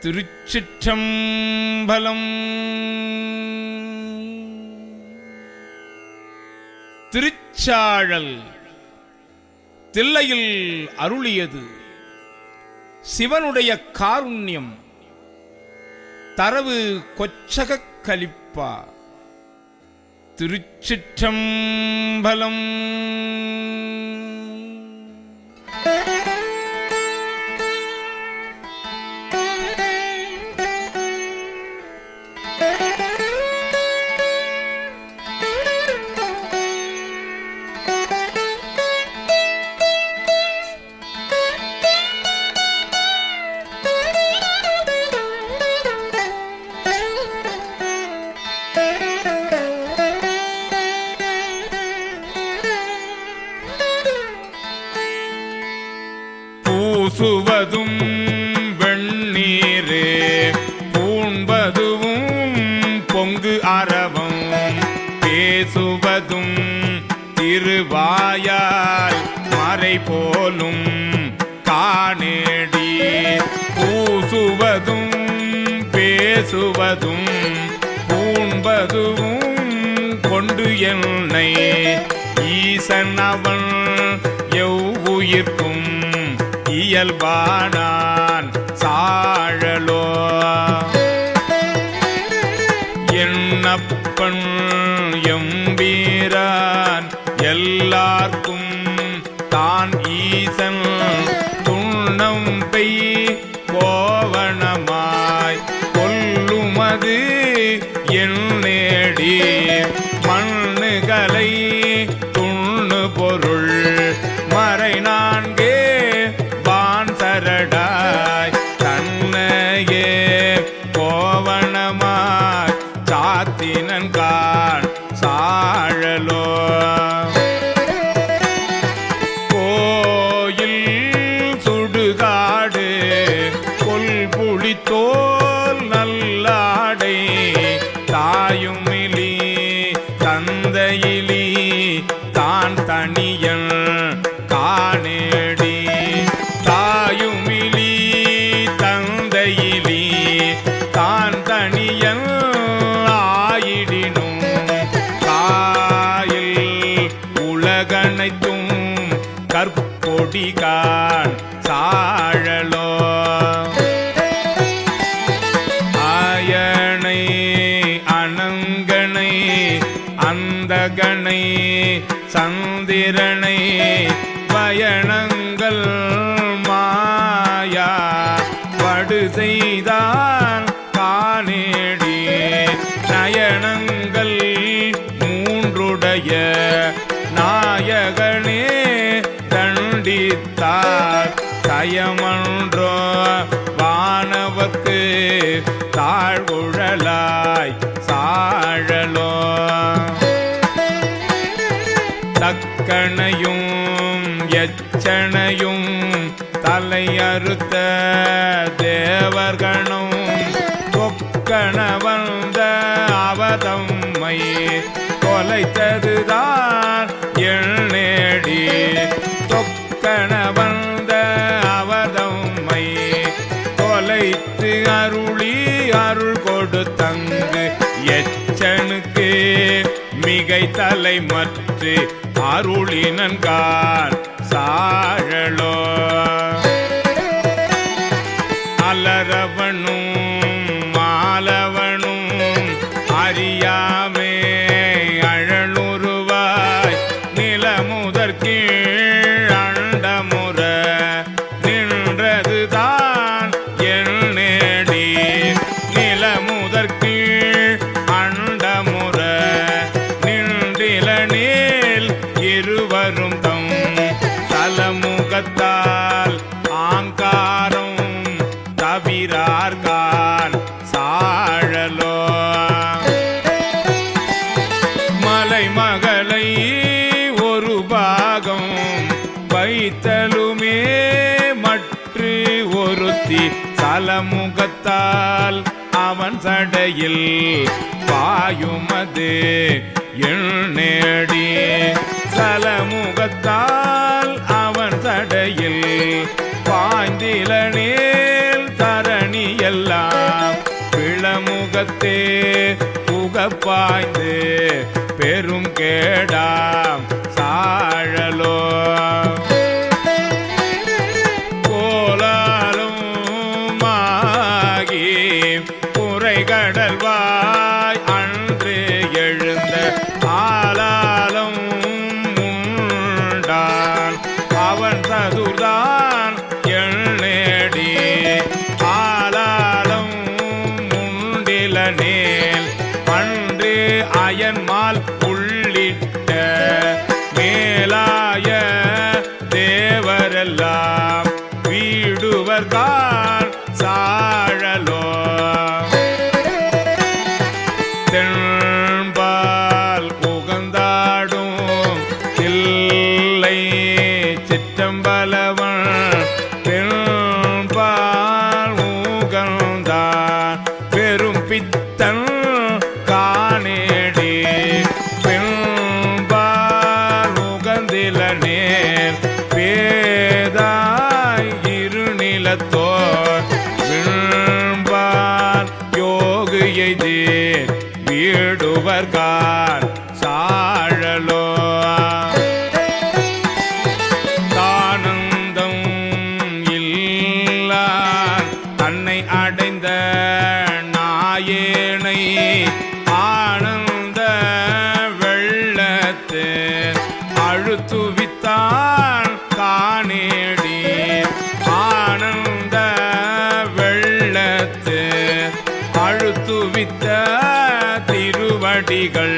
திருச்சிற்றம்பலம். திருச்சாழல் தில்லையில் அருளியது. சிவனுடைய காருண்யம். தரவு கொச்சகக் கலிப்பா. திருச்சிற்றம்பலம். பேசுவதும் பூண்பதுவும் கொண்டு என்னை. ஈசன் அவன் எவ்வுயிர்க்கும் இயல்பானான் சாழலோ. என்னப்பன் எம்பீரான் எல்லார்க்கும் தான் ஈசன் மண்ணுகளை துண்ணு பொருள். மறை நான்கே பான் சரடாய். தன்னையே கோவணமாய் சாத்தினன் கான் சாழலோ கற்பொடிகான் சாழலோ. ஆயனை அனங்கனை அந்தகனை சந்திரனை பயண தாழ்குழலாய் சாழலோ. தக்கணையும் எச்சனையும் தலையறுத்த தேவர்கணும் கொக்கண வந்த அவதம்மை கொலைத்ததுதான் அருள் கொடுத்தங்கு எச்சனுக்கு மிகை தலை மற்று அருளினன்கால் சாழலோ. வைத்தலுமே மற்று ஒருத்தி சலமுகத்தால் அவன் சடையில் பாயுமது எண்ணேடி சலமுகத்தால் அவன் சடையில் பாய்ந்திலனேல் தரணி எல்லாம் பிளமுகத்தே புகப்பாய்ந்து பெரும் கேடா அயன்மால் உள்ளிட்ட மேலாய தேவரெல்லாம் வீடுவர்தான் சாழலோ தென்பால் புகந்தாடும் இல்லை சிற்றம்பலம் வாழ்த்துவித்த திருவடிகள்.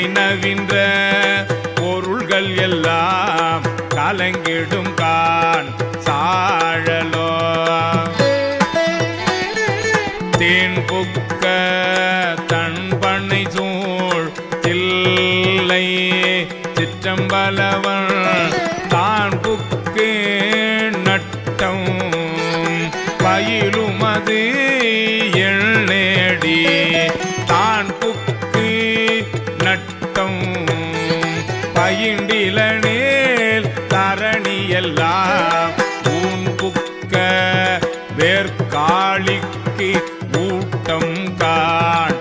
காலை நவின்ற பொருள்கள் எல்லாம் கலங்கிடும் கான் சாழலோ. தேன் புக்க தன் பண்ணை சூழ் தில்லை சிற்றம்பலவன் காக்கி மூட்டம் காண்.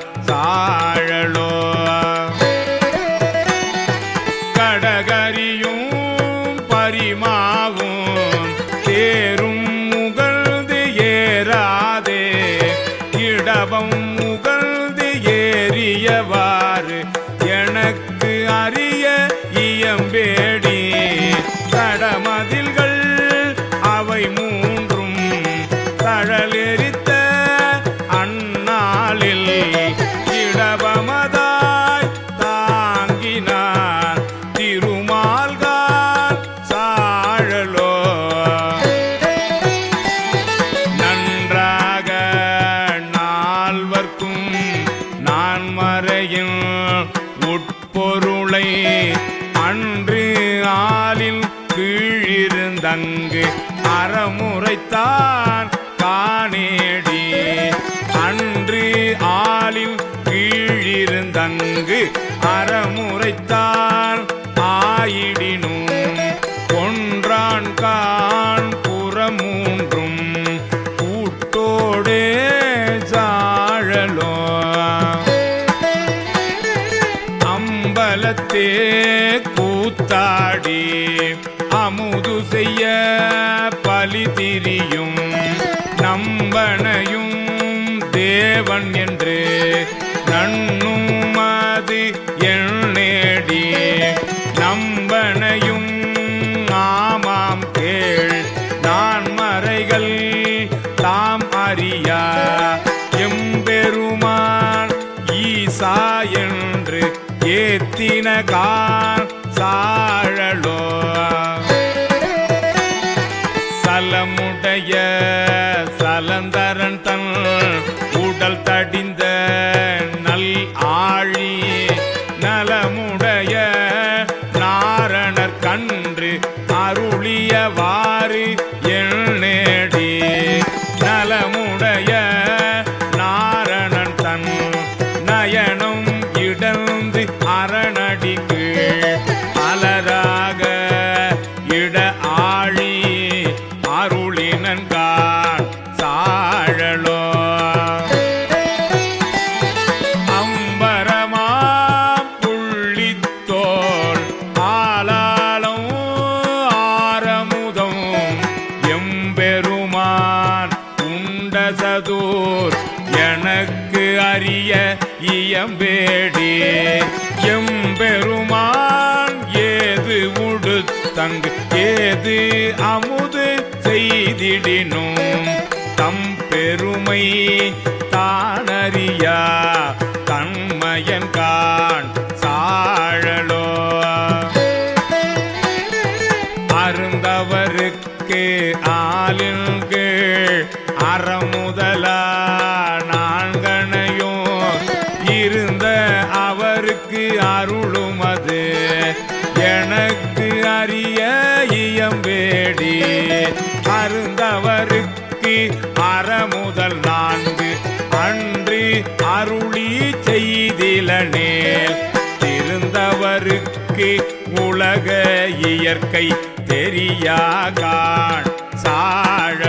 முளை அன்று ஆளில் கீழிருந்தங்கு அறமுறைத்தான் காணேடி. அன்று ஆளில் கீழிருந்தங்கு அறமுறைத்தான் ஆயிடினும். கொன்றான் கான் கூட்டத்தே கூத்தாடி அமுது செய்ய பலி திரியும் நம்பனையும் தேவன் என்று நன்னும்மா கார் சாழலோ. சலமுடைய சலந்தரன் தன் உடல் தடிந்த நல் ஆழி நலமுடைய நாரணர் கன்று அருளியவாறு என் செய்திடினும் தம் பெருமை தானறியா? தன்மயன் கான் சாழலோ? அருந்தவருக்கு ஆளின் அறமுதலா? நான்கனையும் இருந்த அவருக்கு அருளுமது எனக்கு அறிய இயம்பேடி அருந்தவருக்கு அறமுதல் நான்கு. அன்றி அருளி செய்திலனேல் திருந்தவருக்கு உலக இயற்கை தெரியாகான். சாழ